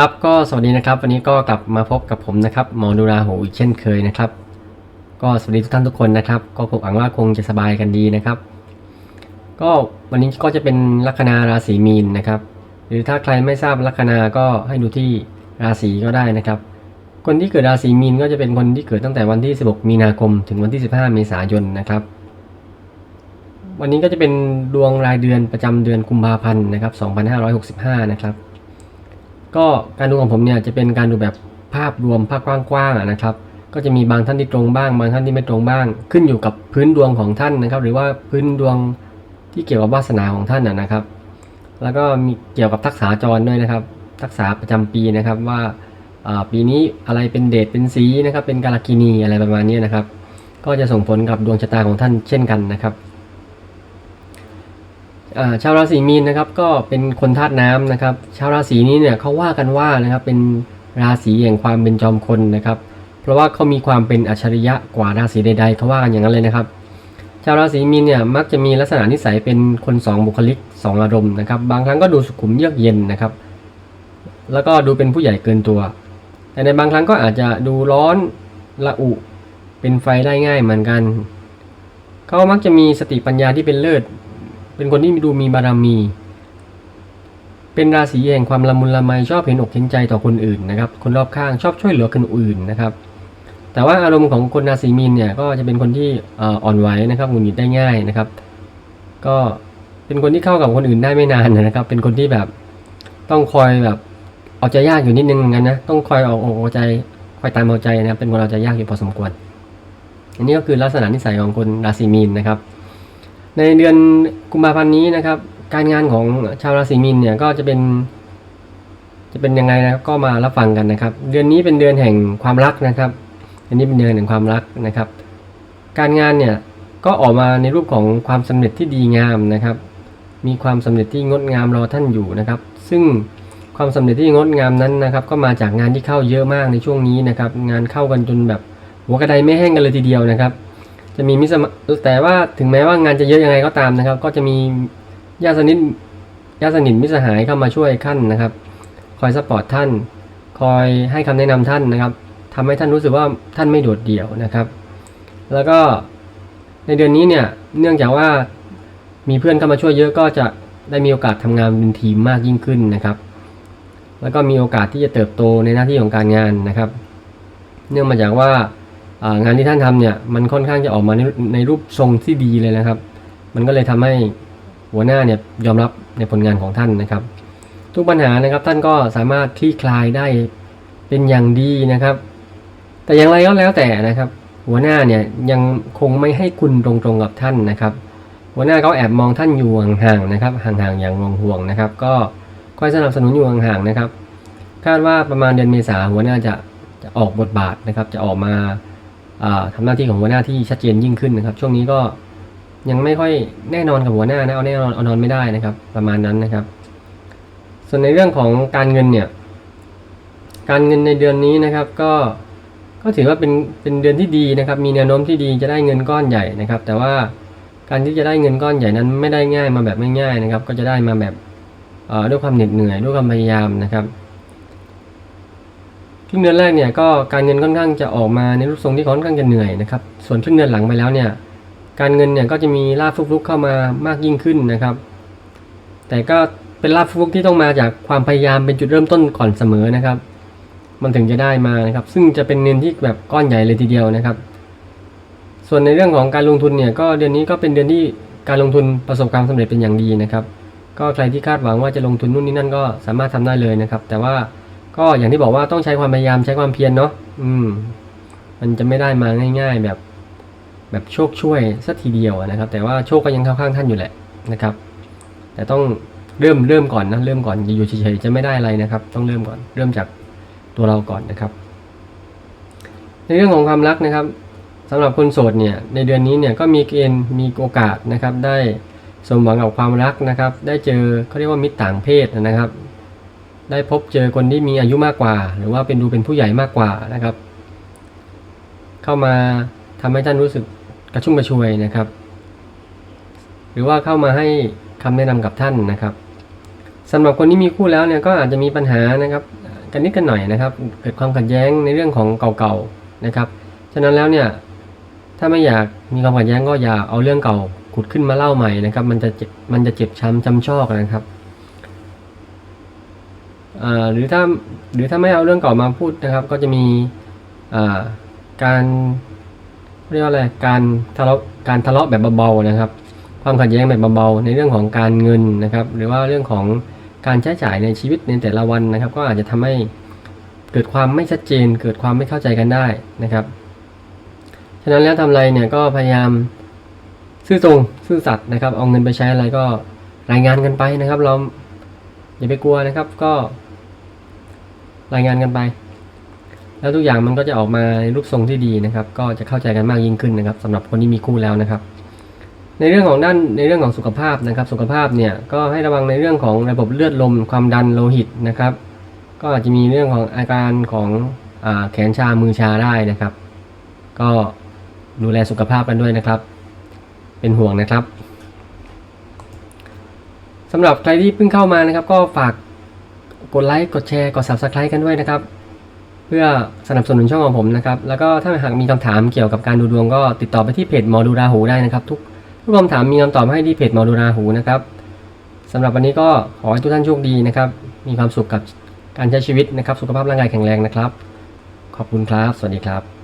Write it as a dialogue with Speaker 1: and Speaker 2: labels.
Speaker 1: ครับก็สวัสดีนะครับวันนี้ก็กลับมาพบกับผมนะครับหมอดูราหูอีกเช่นเคยนะครับ ก็สวัสดีทุกท่านทุกคนนะครับ ก็ผมหวังว่าคงจะสบายกันดีนะครับ ก็วันนี้ก็จะเป็นลัคนาราศีมีนนะครับ หรือถ้าใครไม่ทราบลัคนาก็ให้ดูที่ราศีก็ได้นะครับ คนที่เกิดราศีมีนก็จะเป็นคนที่เกิดตั้งแต่วันที่ 16 มีนาคม ถึงวันที่ 15 เมษายนนะครับ วันนี้ก็จะเป็นดวงรายเดือนประจำเดือนกุมภาพันธ์นะครับ 2565 นะครับ ก็การดูของผมเนี่ยจะเป็นการดูแบบภาพรวมภาพกว้างๆนะครับ ก็จะมีบางท่านที่ตรงบ้าง บางท่านที่ไม่ตรงบ้าง ขึ้นอยู่กับพื้นดวงของท่านนะครับ หรือว่าพื้นดวงที่เกี่ยวกับวาสนาของท่านนะครับ แล้วก็มีเกี่ยวกับทักษะจรด้วยนะครับ ทักษะประจำปีนะครับว่าปีนี้อะไรเป็นเดชเป็นสีนะครับ เป็นกาลกินีอะไรประมาณนี้นะครับ ก็จะส่งผลกับดวงชะตาของท่านเช่นกันนะครับ ชาวราศีมีนนะครับก็เป็นคนธาตุน้ำนะครับ ชาวราศีนี้เนี่ยเขาว่ากันว่านะครับเป็นราศีแห่งความเป็นจอมคนนะครับ เพราะว่าเขามีความเป็นอัจฉริยะกว่าราศีใดๆเขาว่ากันอย่างนั้นเลยนะครับ ชาวราศีมีนเนี่ยมักจะมีลักษณะนิสัยเป็นคนสองบุคลิกสองอารมณ์นะครับ บางครั้งก็ดูสุขุมเยือกเย็นนะครับ แล้วก็ดูเป็นผู้ใหญ่เกินตัว แต่ในบางครั้งก็อาจจะดูร้อนละอุเป็นไฟได้ง่ายเหมือนกันเขามักจะมีสติปัญญาที่เป็นเลิศ เป็นคนที่ดูมีบารมี เป็นราศีแห่งความละมุนละไมชอบเห็นอกเห็นใจต่อคนอื่นนะครับ คนรอบข้างชอบช่วยเหลือคนอื่นนะครับ แต่ว่าอารมณ์ของคนราศีมีนเนี่ยก็จะเป็นคนที่อ่อนไหวนะครับหงุดหงิดได้ง่ายนะครับ ก็เป็นคนที่เข้ากับคนอื่นได้ไม่นานนะครับ เป็นคนที่แบบต้องคอยแบบเอาใจยากอยู่นิดนึงเหมือนกันนะต้องคอยเอาอกเอาใจคอยตามเอาใจนะเป็นคนเอาใจยากอยู่พอสมควร อันนี้ก็คือลักษณะนิสัยของคนราศีมีนนะครับ ในเดือนกุมภาพันธ์นี้นะครับ การงานของชาวราศีมีนเนี่ยก็จะเป็น จะเป็นยังไงนะครับก็มารับฟังกันนะครับ เดือนนี้เป็นเดือนแห่งความรักนะครับเดือนนี้เป็นเดือนแห่งความรักนะครับ การงานเนี่ยก็ออกมาในรูปของความสำเร็จที่ดีงามนะครับ มีความสำเร็จที่งดงามรอท่านอยู่นะครับ ซึ่งความสำเร็จที่งดงามนั้นนะครับ ก็มาจากงานที่เข้าเยอะมากในช่วงนี้นะครับ งานเข้ากันจนแบบหัวกระไดไม่แห้งกันเลยทีเดียวนะครับ จะมีมิสมาแต่ว่าถึงแม้ว่างานจะเยอะยังไงก็ตามนะครับ ก็จะมีญาติสนิทญาติสนิทมิสหายเข้ามาช่วยขั้นนะครับ คอยสปอร์ตท่าน คอยให้คำแนะนำท่านนะครับทำให้ท่านรู้สึกว่าท่านไม่โดดเดี่ยวนะครับ แล้วก็ในเดือนนี้เนี่ยเนื่องจากว่ามีเพื่อนเข้ามาช่วยเยอะก็จะได้มีโอกาสทำงานเป็นทีมมากยิ่งขึ้นนะครับ แล้วก็มีโอกาสที่จะเติบโตในหน้าที่ของการงานนะครับ เนื่องมาจากว่า งานที่ท่านทำเนี่ยมันค่อนข้างจะออกมาในในรูปทรงที่ดีเลยนะครับ มันก็เลยทำให้หัวหน้าเนี่ยยอมรับในผลงานของท่านนะครับ ทุกปัญหานะครับท่านก็สามารถคลี่คลายได้เป็นอย่างดีนะครับ แต่อย่างไรก็แล้วแต่นะครับ หัวหน้าเนี่ยยังคงไม่ให้คุณตรงๆกับท่านนะครับ หัวหน้าเขาแอบมองท่านอยู่ห่างๆนะครับ ห่างๆอย่างห่วงๆนะครับ ก็คอยสนับสนุนอยู่ห่างๆนะครับ คาดว่าประมาณเดือนเมษาหัวหน้าจะจะออกบทบาทนะครับ จะออกมา อ่าทำหน้าที่ของหัวหน้าที่ชัดเจนยิ่งขึ้นนะครับ ช่วงนี้ก็ยังไม่ค่อยแน่นอนกับหัวหน้านะเอาแน่นอนเอานอนไม่ได้นะครับ ประมาณนั้นนะครับ ส่วนในเรื่องของการเงินเนี่ย การเงินในเดือนนี้นะครับก็ก็ถือว่าเป็นเป็นเดือนที่ดีนะครับ มีแนวโน้มที่ดีจะได้เงินก้อนใหญ่นะครับ แต่ว่าการที่จะได้เงินก้อนใหญ่นั้นไม่ได้ง่ายมาแบบง่ายๆนะครับ ก็จะได้มาแบบด้วยความเหน็ดเหนื่อยด้วยความพยายามนะครับ ครึ่งเดือนแรกเนี่ยก็การเงินค่อนข้างจะออกมาในรูปทรงที่ค่อนข้างจะเหนื่อยนะครับ ส่วนครึ่งเดือนหลังไปแล้วเนี่ยการเงินเนี่ยก็จะมีลาบฟุกๆเข้ามามากยิ่งขึ้นนะครับ แต่ก็เป็นลาบฟุกที่ต้องมาจากความพยายามเป็นจุดเริ่มต้นก่อนเสมอนะครับ มันถึงจะได้มานะครับ ซึ่งจะเป็นเงินที่แบบก้อนใหญ่เลยทีเดียวนะครับ ส่วนในเรื่องของการลงทุนเนี่ยก็เดือนนี้ก็เป็นเดือนที่การลงทุนประสบความสำเร็จเป็นอย่างดีนะครับ ก็ใครที่คาดหวังว่าจะลงทุนนู่นนี่นั่นก็สามารถทำได้เลยนะครับ แต่ว่า ก็อย่างที่บอกว่าต้องใช้ความพยายามใช้ความเพียรเนาะอืม มันจะไม่ได้มาง่าย ๆ แบบ แบบโชคช่วยสักทีเดียวนะครับ แต่ว่าโชคก็ยังเข้าข้างท่านอยู่แหละนะครับ แต่ต้องเริ่มเริ่มก่อนนะเริ่มก่อนอย่าอยู่เฉยๆจะไม่ได้อะไรนะครับ ต้องเริ่มก่อน เริ่มจากตัวเราก่อนนะครับ ในเรื่องของความรักนะครับสำหรับคนโสดเนี่ยในเดือนนี้เนี่ยก็มีเกณฑ์มีโอกาสนะครับ ได้สมหวังกับความรักนะครับ ได้เจอเขาเรียกว่ามิตรต่างเพศนะครับ ได้พบเจอคนที่มีอายุมากกว่า หรือว่าเป็นดูเป็นผู้ใหญ่มากกว่านะครับ เข้ามาทำให้ท่านรู้สึกกระชุ่มกระชวยนะครับ หรือว่าเข้ามาให้คำแนะนำกับท่านนะครับสำหรับคนที่มีคู่แล้วเนี่ยก็อาจจะมีปัญหานะครับ กันนิดกันหน่อยนะครับ เกิดความขัดแย้งในเรื่องของเก่าๆนะครับ ฉะนั้นแล้วเนี่ยถ้าไม่อยากมีความขัดแย้งก็อย่าเอาเรื่องเก่าขุดขึ้นมาเล่าใหม่นะครับ มันจะเจ็บมันจะเจ็บช้ำจำชอกนะครับ หรือถ้าหรือถ้าไม่เอาเรื่องเก่ามาพูดนะครับ ก็จะมีการเรียกว่าอะไรการทะเลาะการทะเลาะแบบเบาๆนะครับ ความขัดแย้งแบบเบาๆในเรื่องของการเงินนะครับ หรือว่าเรื่องของการใช้จ่ายในชีวิตในแต่ละวันนะครับ ก็อาจจะทำให้เกิดความไม่ชัดเจน เกิดความไม่เข้าใจกันได้นะครับฉะนั้นแล้วทำอะไรเนี่ยก็พยายามซื่อตรงซื่อสัตย์นะครับ เอาเงินไปใช้อะไรก็รายงานกันไปนะครับ เราอย่าไปกลัวนะครับ ก็ รายงานกันไป แล้วทุกอย่างมันก็จะออกมาในรูปทรงที่ดีนะครับ ก็จะเข้าใจกันมากยิ่งขึ้นนะครับสำหรับคนที่มีคู่แล้วนะครับ ในเรื่องของด้านในเรื่องของสุขภาพนะครับ สุขภาพเนี่ยก็ให้ระวังในเรื่องของระบบเลือดลม ความดันโลหิตนะครับ ก็อาจจะมีเรื่องของอาการของอแขนชามือชาได้นะครับ ก็ดูแลสุขภาพกันด้วยนะครับ เป็นห่วงนะครับสำหรับใครที่เพิ่งเข้ามานะครับ ก็ฝาก กดไลค์กดแชร์กด subscribe กันด้วยนะครับ เพื่อสนับสนุนช่องของผมนะครับ แล้วก็ถ้าหากมีคำถามเกี่ยวกับการดูดวงก็ติดต่อไปที่เพจหมอดูราหูได้นะครับ ทุกทุกคำถามมีคำตอบให้ที่เพจหมอดูราหูนะครับสำหรับวันนี้ก็ขอให้ทุกท่านโชคดีนะครับ มีความสุขกับการใช้ชีวิตนะครับ สุขภาพร่างกายแข็งแรงนะครับ ขอบคุณครับ สวัสดีครับ